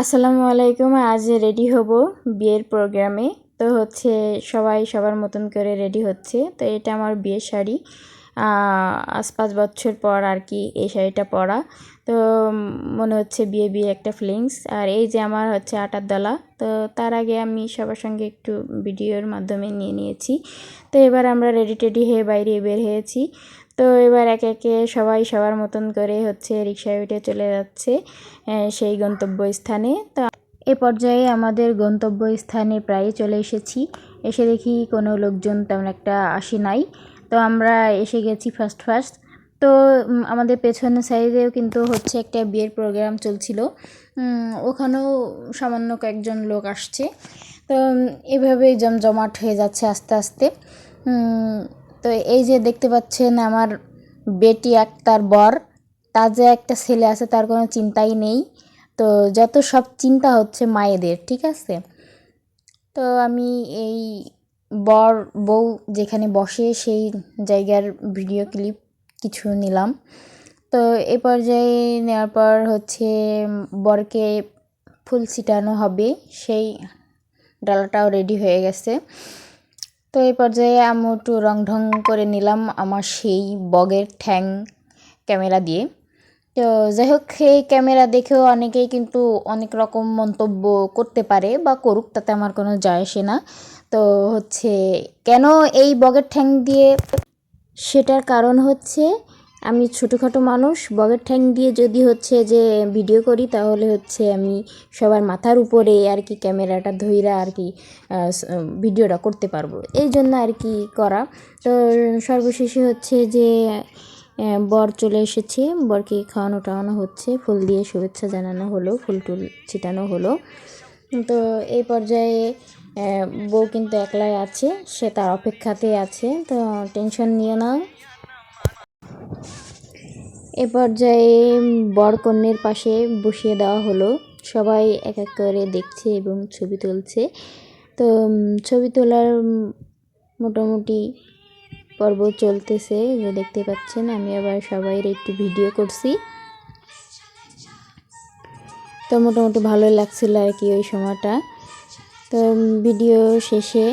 আসসালামু আলাইকুম, আজ রেডি হব বিয়ের প্রোগ্রামে। তো হচ্ছে সবাই সবার মতন করে রেডি হচ্ছে। তো এটা আমার বিয়ের শাড়ি। আজ পাঁচ বছর পর আর কি এই শাড়িটা পরা। তো মনে হচ্ছে বিয়ে বিয়ে একটা ফিলিংস আর এই যে আমার হচ্ছে আটার দলা, তো তার আগে আমি সবার সঙ্গে একটু ভিডিওর মাধ্যমে নিয়ে নিয়েছি। তো এবার আমরা রেডি টেডি হয়ে বাইরে বের হয়েছি। তো এবার একে একে সবাই সবার মতন করে হচ্ছে রিক্সায় উঠে চলে যাচ্ছে সেই গন্তব্যস্থানে। তো এ পর্যায়ে আমাদের গন্তব্যস্থানে প্রায় চলে এসেছি। এসে দেখি কোনো লোকজন তেমন একটা আসে নাই। তো আমরা এসে গেছি ফার্স্ট ফার্স্ট তো আমাদের পেছনে সাইডেও কিন্তু হচ্ছে একটা বিয়ের প্রোগ্রাম চলছিল। ওখানেও সামান্য কয়েকজন লোক আসছে। তো এভাবেই জমজমাট হয়ে যাচ্ছে আস্তে আস্তে। তো এই যে দেখতে পাচ্ছেন আমার বেটি এক তার বর, তার যে একটা ছেলে আছে তার কোনো চিন্তাই নেই। তো, যত সব চিন্তা হচ্ছে মায়েদের, ঠিক আছে? তো আমি এই বর, বউ যেখানে বসে সেই জায়গার ভিডিও ক্লিপ কিছু নিলাম। তো এ পর্যায়ে নেওয়ার পর হচ্ছে বরকে ফুল ছিটানো হবে, সেই ডালাটাও রেডি হয়ে গেছে। তো এই পর্যায়ে আমি একটু রং ঢং করে নিলাম আমার সেই বগের ঠ্যাং ক্যামেরা দিয়ে। তো যাই হোক এই ক্যামেরা দেখেও অনেকেই কিন্তু অনেক রকম মন্তব্য করতে পারে বা করুক, তাতে আমার কোনো যায় আসে না। তো হচ্ছে, কেন এই বগের ঠ্যাং দিয়ে? সেটার কারণ হচ্ছে, আমি ছোটোখাটো মানুষ, বগের ঠ্যাং দিয়ে যদি হচ্ছে যে ভিডিও করি, তাহলে হচ্ছে আমি সবার মাথার উপরে আর কি ক্যামেরাটা ধইরা আর কি ভিডিওটা করতে পারব। এই জন্য আর কি করা। তো সর্বশেষে হচ্ছে যে বর চলে এসেছে। বরকে খাওয়ানো টাওয়ানো হচ্ছে। ফুল দিয়ে শুভেচ্ছা জানানো হলো, ফুল টুল ছিটানো হলো। তো এই পর্যায়ে বউ কিন্তু একলাই আছে, সে তার অপেক্ষাতে আছে, তো টেনশন নিও না। এ পর্যায়ে বর কন্যের পাশে বসিয়ে দেওয়া হলো। সবাই এক এক করে দেখছে এবং ছবি তুলছে। তো ছবি তোলার মোটামুটি পর্ব চলতেছে, যে দেখতে পাচ্ছেন আমি আবার সবাই একটু ভিডিও করছি। তো মোটামুটি ভালোই লাগছিল আর কি ওই সময়টা। তো ভিডিও শেষে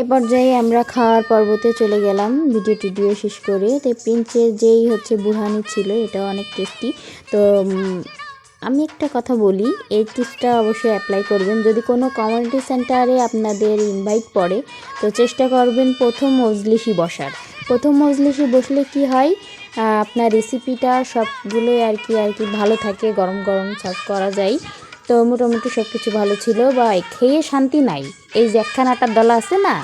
এ পর্যায়ে আমরা খাওয়ার পর্বতে চলে গেলাম। ভিডিও টিডিও শেষ করে তো প্রিন্সের যেই হচ্ছে বুড়হানি ছিল এটা অনেক টেস্টি তো আমি একটা কথা বলি, এই টিপসটা অবশ্যই অ্যাপ্লাই করবেন। যদি কোনো কমিউনিটি সেন্টারে আপনাদের ইনভাইট পড়ে, তো চেষ্টা করবেন প্রথম মজলিসি বসার। প্রথম মজলিসি বসলে কি হয় আপনার রেসিপিটা সবগুলোই আর কি আর কি ভালো থাকে, গরম গরম সার্ভ করা যায়। তো মোটামুটি সব কিছু ভালো ছিল। বা খেয়ে শান্তি নাই। এই যে একখানা আটার দলা আছে না?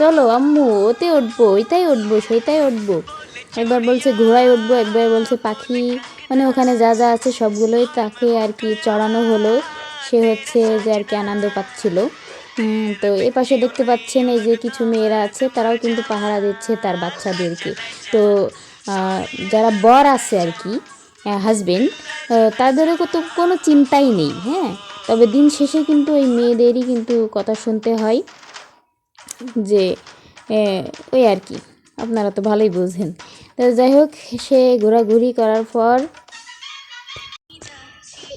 চলো আম্মু, ওতে উঠবো, ওইটাই উঠবো, সেইটাই উঠবো। একবার বলছে ঘোড়ায় উঠবো, একবার বলছে পাখি। মানে ওখানে যা যা আছে সবগুলোই তাকে আর কি চড়ানো হলো। সে হচ্ছে যে আর কি আনন্দ পাচ্ছিল। তো এ পাশে দেখতে পাচ্ছেন এই যে কিছু মেয়েরা আছে, তারাও কিন্তু পাহারা দিচ্ছে তার বাচ্চাদেরকে। তো যারা বর আছে আর কি হাজবেন্ড তাদেরও তো কোনো চিন্তাই নেই হ্যাঁ? তবে দিন শেষে কিন্তু এই মেয়েদেরই কিন্তু কথা শুনতে হয় যে ওই আর কি, আপনারা তো ভালোই বুঝেন। তো যাই হোক, সে ঘোরাঘুরি করার পর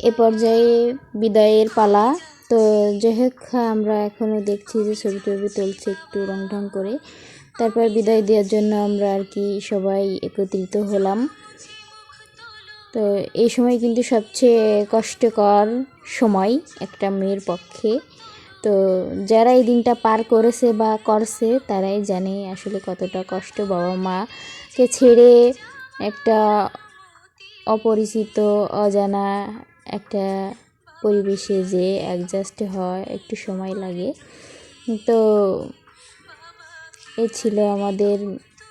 এ পর্যায়ে বিদায়ের পালা। তো যাই হোক, আমরা এখনও দেখছি যে ছবি টবি তুলছে একটু রং ঢং করে। তারপর বিদায় দেওয়ার জন্য আমরা আর কি সবাই একত্রিত হলাম। তো এই সময় কিন্তু সবচেয়ে কষ্টকর সময় একটা মেয়ের পক্ষে। তো যারা এই দিনটা পার করেছে বা করছে, তারাই জানে আসলে কতটা কষ্ট বাবা মাকে ছেড়ে একটা অপরিচিত, অজানা একটা পরিবেশে যে অ্যাডজাস্ট হয়, একটু সময় লাগে। তো এ ছিল আমাদের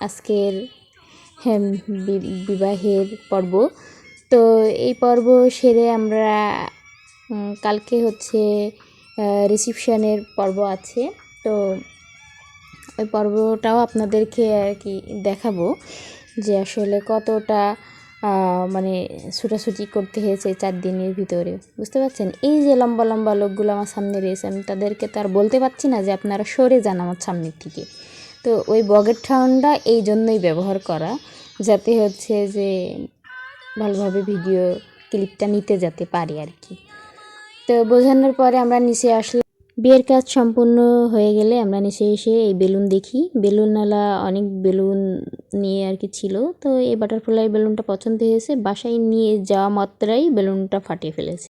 আজকের বিবাহের পর্ব। তো এই পর্ব সেরে আমরা কালকে হচ্ছে রিসিপশানের পর্ব আছে। তো ওই পর্বটাও আপনাদেরকে আর কি দেখাবো যে আসলে কতটা মানে ছুটাছুটি করতে হয়েছে চার দিনের ভিতরে। বুঝতে পারছেন? এই যে লম্বা লম্বা লোকগুলো আমার সামনে রয়েছে, আমি তাদেরকে তো আর বলতে পারছি না যে আপনারা সরে যান আমার সামনের থেকে তো ওই বগের ঠাউনটা এই জন্যই ব্যবহার করা, যাতে হচ্ছে যে ভালোভাবে ভিডিও ক্লিপটা নিতে যেতে পারি আর কি। তো বোঝানোর পরে আমরা নিচে আসলাম। বিয়ের কাজ সম্পূর্ণ হয়ে গেলে আমরা নিচে এসে এই বেলুন দেখি। বেলুনওয়ালা অনেক বেলুন নিয়ে আর কি ছিল। তো এই বাটারফ্লাই বেলুনটা পছন্দ হয়েছে। বাসায় নিয়ে যাওয়া মাত্রাই বেলুনটা ফাটিয়ে ফেলেছে।